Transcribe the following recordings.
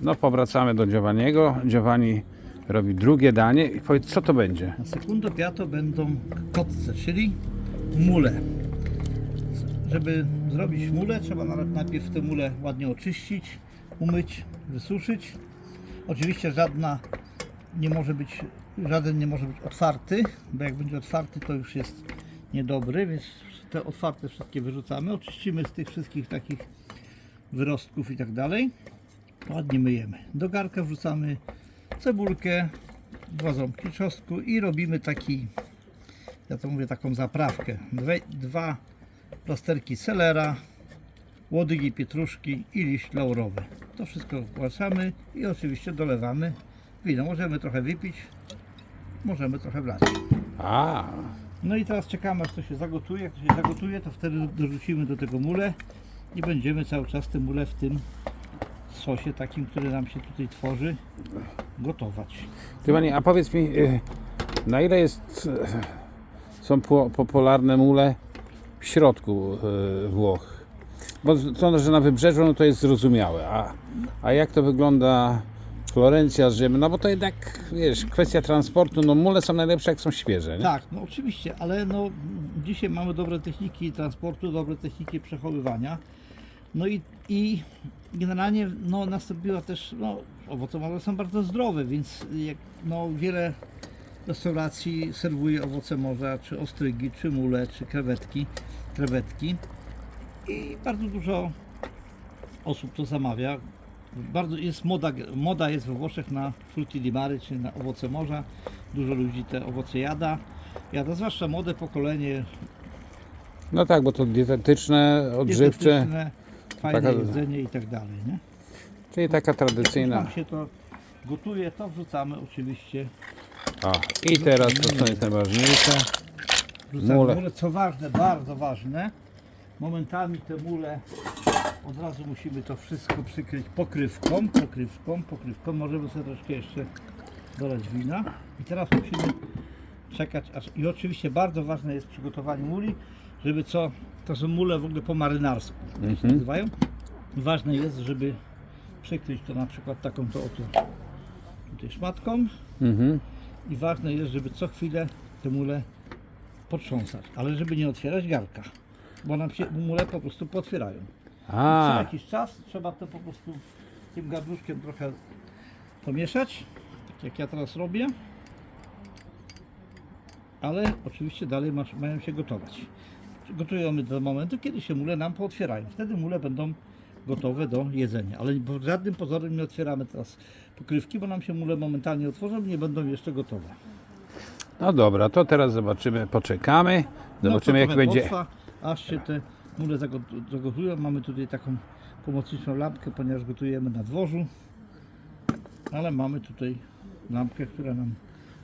No powracamy do Giovanniego. Giovanni robi drugie danie i powiedz co to będzie. Na sekundę piato będą kotce, czyli mule. Żeby zrobić mule, trzeba na- najpierw te mule ładnie oczyścić, umyć, wysuszyć. Oczywiście żadna nie może być, żaden nie może być otwarty, bo jak będzie otwarty to już jest niedobry, więc te otwarte wszystkie wyrzucamy. Oczyścimy z tych wszystkich takich wyrostków i tak dalej. Ładnie myjemy. Do garka wrzucamy cebulkę, dwa ząbki czosnku i robimy taki, ja to mówię taką zaprawkę. Dwa plasterki selera, łodygi pietruszki i liść laurowy. To wszystko włączamy i oczywiście dolewamy wino. Możemy trochę wypić, możemy trochę wlać. A, No i teraz czekamy aż to się zagotuje. Jak to się zagotuje, to wtedy dorzucimy do tego mule i będziemy cały czas te mule w tym sosie takim, który nam się tutaj tworzy, gotować. Giovanni, a powiedz mi, y, na ile jest, y, są po, popularne mule w środku y, Włoch? Bo to, że na wybrzeżu, no to jest zrozumiałe. A, a jak to wygląda Florencja, Rzym? No bo to jednak, wiesz, kwestia transportu, no mule są najlepsze jak są świeże, nie? Tak, no oczywiście, ale no, dzisiaj mamy dobre techniki transportu, dobre techniki przechowywania. No i, i generalnie no, nastąpiła też, no, owoce morza są bardzo zdrowe, więc jak, no, wiele restauracji serwuje owoce morza, czy ostrygi, czy mule, czy krewetki, krewetki. I bardzo dużo osób to zamawia. Bardzo jest moda, moda jest we Włoszech na frutti di mare, czyli na owoce morza. Dużo ludzi te owoce jada. Jada, zwłaszcza młode pokolenie, No tak, bo to dietetyczne, odżywcze, dietetyczne, fajne Taka- jedzenie i tak dalej. Nie? czyli taka Jak tradycyjna. nam się to gotuje, to wrzucamy oczywiście. O, i teraz to co jest najważniejsze. Wrzucamy Mule. mule. Co ważne, bardzo ważne, momentami te mule od razu musimy to wszystko przykryć pokrywką, pokrywką, pokrywką. Możemy sobie troszkę jeszcze dolać wina. I teraz musimy czekać aż... I oczywiście bardzo ważne jest przygotowanie muli, żeby co... To są mule w ogóle po marynarsku się Mhm. nazywają. Ważne jest, żeby przykryć to na przykład taką to oto tutaj szmatką. Mhm. I ważne jest, żeby co chwilę te mule potrząsać, ale żeby nie otwierać garka, bo nam się mule po prostu potwierają. Co A, jakiś czas trzeba to po prostu tym garnuszkiem trochę pomieszać, tak jak ja teraz robię. Ale oczywiście dalej masz, mają się gotować. Gotujemy do momentu, kiedy się mule nam pootwierają. Wtedy mule będą gotowe do jedzenia. Ale pod żadnym pozorem nie otwieramy teraz pokrywki, bo nam się mule momentalnie otworzą i nie będą jeszcze gotowe. no dobra, to teraz zobaczymy, poczekamy. Zobaczymy No, jak będzie. Potrwa, aż się te mule zago- zagotują. Mamy tutaj taką pomocniczą lampkę, ponieważ gotujemy na dworzu. Ale mamy tutaj lampkę, która nam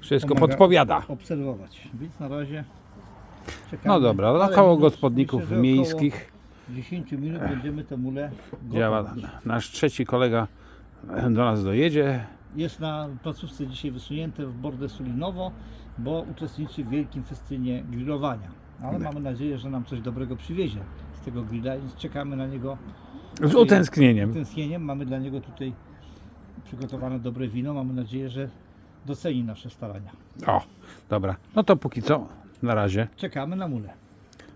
Wszystko podpowiada. obserwować. Więc na razie czekamy. No dobra, Ale około minut- gospodników myślę, że miejskich Około 10 minut będziemy te mule działa. gotować. Nasz trzeci kolega do nas dojedzie. Jest na placówce dzisiaj wysunięte w Bordę Sulinowo, bo uczestniczy w wielkim festynie grillowania. Ale mamy nadzieję, że nam coś dobrego przywiezie z tego grilla, więc czekamy na niego Z utęsknieniem. tęsknieniem. Mamy dla niego tutaj przygotowane dobre wino. Mamy nadzieję, że doceni nasze starania. O, dobra. No to póki co, na razie. Czekamy na mulę.